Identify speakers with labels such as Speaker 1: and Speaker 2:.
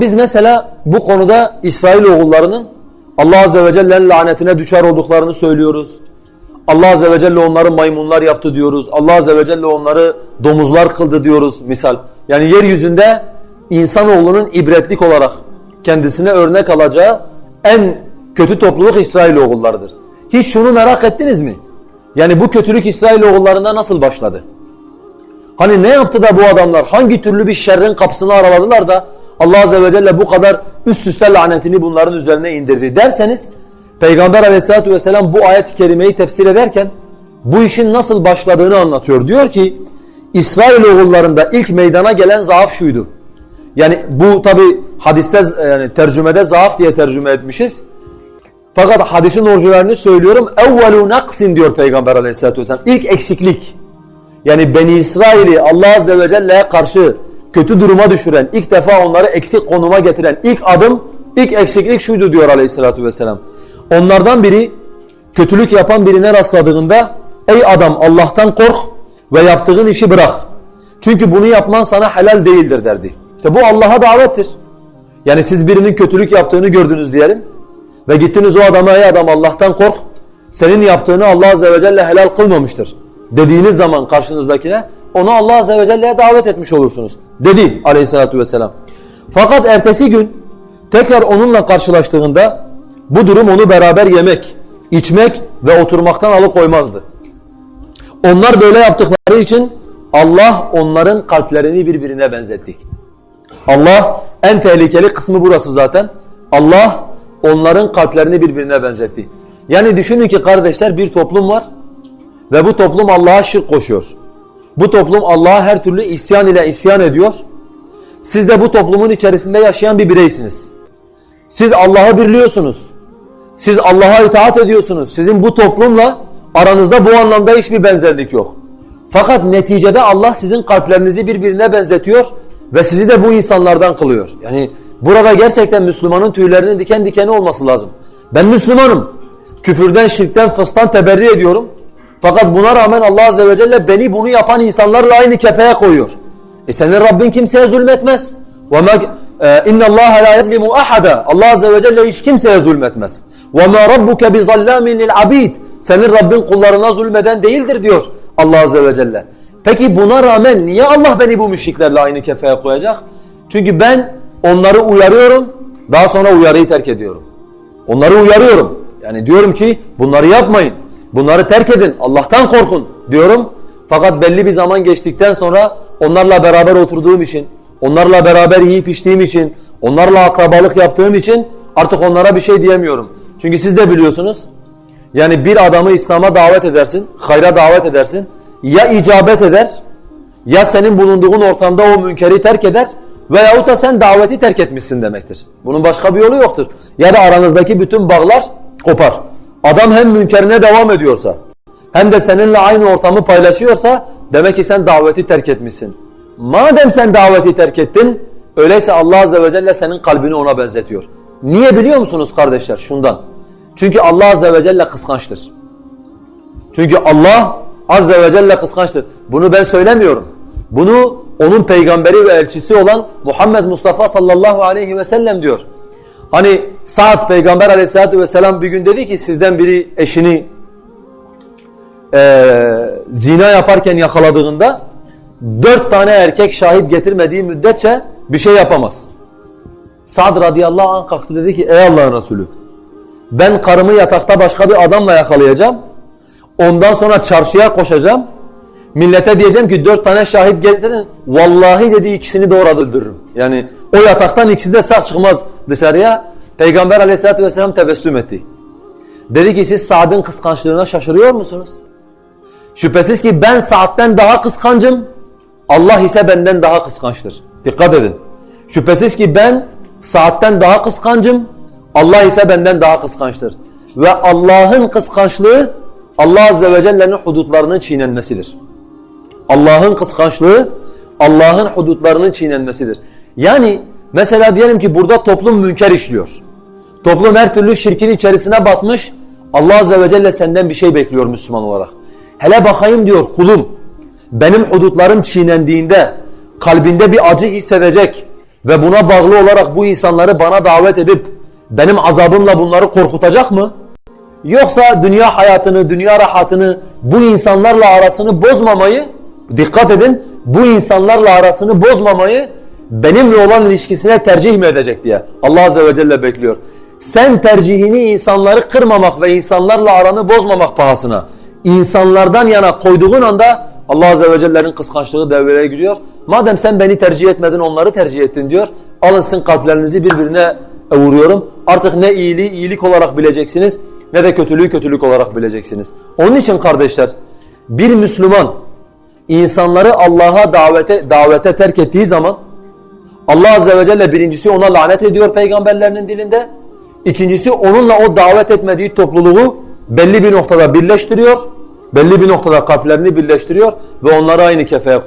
Speaker 1: Biz mesela bu konuda İsrail oğullarının Allah Azze ve Celle'nin lanetine düşer olduklarını söylüyoruz. Allah Azze ve Celle onları maymunlar yaptı diyoruz. Allah Azze ve Celle onları domuzlar kıldı diyoruz misal. Yani yeryüzünde insanoğlunun ibretlik olarak kendisine örnek alacağı en kötü topluluk İsrail oğullarıdır. Hiç şunu merak ettiniz mi? Yani bu kötülük İsrail oğullarında nasıl başladı? Hani ne yaptı da bu adamlar hangi türlü bir şerrin kapısını araladılar da Allah Azze ve Celle bu kadar üst üste lanetini bunların üzerine indirdi derseniz Peygamber Aleyhisselatü vesselam bu ayet-i kerimeyi tefsir ederken bu işin nasıl başladığını anlatıyor. Diyor ki İsrail oğullarında ilk meydana gelen zaaf şuydu. Yani bu tabi hadiste yani tercümede zaaf diye tercüme etmişiz. Fakat hadisin orijinalini söylüyorum. Evvelu naksin diyor Peygamber Aleyhisselatü vesselam. İlk eksiklik. Yani Beni İsrail'i Allah Azze ve Celle'ye karşı kötü duruma düşüren, ilk defa onları eksik konuma getiren ilk adım, ilk eksiklik şuydu diyor Aleyhisselatü vesselam. Onlardan biri kötülük yapan birine rastladığında ey adam Allah'tan kork ve yaptığın işi bırak. Çünkü bunu yapman sana helal değildir derdi. İşte bu Allah'a davettir. Yani siz birinin kötülük yaptığını gördünüz diyelim ve gittiniz o adama ey adam Allah'tan kork. Senin yaptığını Allah Azze ve Celle helal kılmamıştır. Dediğiniz zaman karşınızdakine onu Allah Azze ve Celle'ye davet etmiş olursunuz. Dedi aleyhissalatü vesselam. Fakat ertesi gün tekrar onunla karşılaştığında bu durum onu beraber yemek, içmek ve oturmaktan alıkoymazdı. Onlar böyle yaptıkları için Allah onların kalplerini birbirine benzetti. Allah en tehlikeli kısmı burası zaten. Allah onların kalplerini birbirine benzetti. Yani düşünün ki kardeşler bir toplum var ve bu toplum Allah'a şirk koşuyor. Bu toplum Allah'a her türlü isyan ile isyan ediyor. Siz de bu toplumun içerisinde yaşayan bir bireysiniz. Siz Allah'ı birliyorsunuz. Siz Allah'a itaat ediyorsunuz. Sizin bu toplumla aranızda bu anlamda hiçbir benzerlik yok. Fakat neticede Allah sizin kalplerinizi birbirine benzetiyor ve sizi de bu insanlardan kılıyor. Yani burada gerçekten Müslümanın tüylerinin diken dikeni olması lazım. Ben Müslümanım. Küfürden, şirkten, fıstan teberri ediyorum. Fakat buna rağmen Allah Azze ve Celle beni bunu yapan insanlarla aynı kefeye koyuyor. E senin Rabbin kimseye zulmetmez. وَمَا اِنَّ اللّٰهَ لَا يَظْلِمُ اَحَدًا Allah Azze ve Celle hiç kimseye zulmetmez. وَمَا رَبُّكَ بِظَلَّامٍ لِلْعَبِيدِ Senin Rabbin kullarına zulmeden değildir diyor Allah Azze ve Celle. Peki buna rağmen niye Allah beni bu müşriklerle aynı kefeye koyacak? Çünkü ben onları uyarıyorum, daha sonra uyarıyı terk ediyorum. Onları uyarıyorum. Yani diyorum ki bunları yapmayın. Bunları terk edin. Allah'tan korkun diyorum. Fakat belli bir zaman geçtikten sonra onlarla beraber oturduğum için, onlarla beraber yiyip içtiğim için, onlarla akrabalık yaptığım için artık onlara bir şey diyemiyorum. Çünkü siz de biliyorsunuz. Yani bir adamı İslam'a davet edersin, hayra davet edersin. Ya icabet eder, ya senin bulunduğun ortamda o münkeri terk eder veyahut da sen daveti terk etmişsin demektir. Bunun başka bir yolu yoktur. Ya da aranızdaki bütün bağlar kopar. Adam hem münkerine devam ediyorsa hem de seninle aynı ortamı paylaşıyorsa demek ki sen daveti terk etmişsin. Madem sen daveti terk ettin öyleyse Allah Azze ve Celle senin kalbini ona benzetiyor. Niye biliyor musunuz kardeşler? Şundan. Çünkü Allah Azze ve Celle kıskançtır. Çünkü Allah Azze ve Celle kıskançtır. Bunu ben söylemiyorum. Bunu onun peygamberi ve elçisi olan Muhammed Mustafa sallallahu aleyhi ve sellem diyor. Hani Sa'd peygamber aleyhissalatü vesselam bir gün dedi ki sizden biri eşini e, zina yaparken yakaladığında dört tane erkek şahit getirmediği müddetçe bir şey yapamaz. Sa'd radıyallahu anh kalktı dedi ki ey Allah'ın Resulü ben karımı yatakta başka bir adamla yakalayacağım. Ondan sonra çarşıya koşacağım. Millete diyeceğim ki dört tane şahit getirin. Vallahi dedi ikisini de orada öldürürüm. Yani o yataktan ikisi de sağ çıkmaz dışarıya. Peygamber aleyhissalatü vesselam tebessüm etti. Dedi ki siz Sa'd'ın kıskançlığına şaşırıyor musunuz? Şüphesiz ki ben Sa'd'den daha kıskancım. Allah ise benden daha kıskançtır. Dikkat edin. Şüphesiz ki ben Sa'd'den daha kıskancım. Allah ise benden daha kıskançtır. Ve Allah'ın kıskançlığı Allah Azze ve Celle'nin hudutlarının çiğnenmesidir. Allah'ın kıskançlığı Allah'ın hudutlarının çiğnenmesidir. Yani mesela diyelim ki burada toplum münker işliyor. Toplum her türlü şirkin içerisine batmış. Allah Azze ve Celle senden bir şey bekliyor Müslüman olarak. Hele bakayım diyor kulum. Benim hudutlarım çiğnendiğinde kalbinde bir acı hissedecek ve buna bağlı olarak bu insanları bana davet edip benim azabımla bunları korkutacak mı? Yoksa dünya hayatını, dünya rahatını, bu insanlarla arasını bozmamayı, dikkat edin, bu insanlarla arasını bozmamayı benimle olan ilişkisine tercih mi edecek diye Allah Azze ve Celle bekliyor. Sen tercihini insanları kırmamak ve insanlarla aranı bozmamak pahasına insanlardan yana koyduğun anda Allah Azze ve Celle'nin kıskançlığı devreye giriyor. Madem sen beni tercih etmedin onları tercih ettin diyor. Alın sizin kalplerinizi birbirine vuruyorum. Artık ne iyiliği iyilik olarak bileceksiniz ne de kötülüğü kötülük olarak bileceksiniz. Onun için kardeşler bir Müslüman insanları Allah'a davete davete terk ettiği zaman Allah azze ve celle birincisi ona lanet ediyor peygamberlerinin dilinde. İkincisi onunla o davet etmediği topluluğu belli bir noktada birleştiriyor. Belli bir noktada kalplerini birleştiriyor ve onları aynı kefeye koyuyor.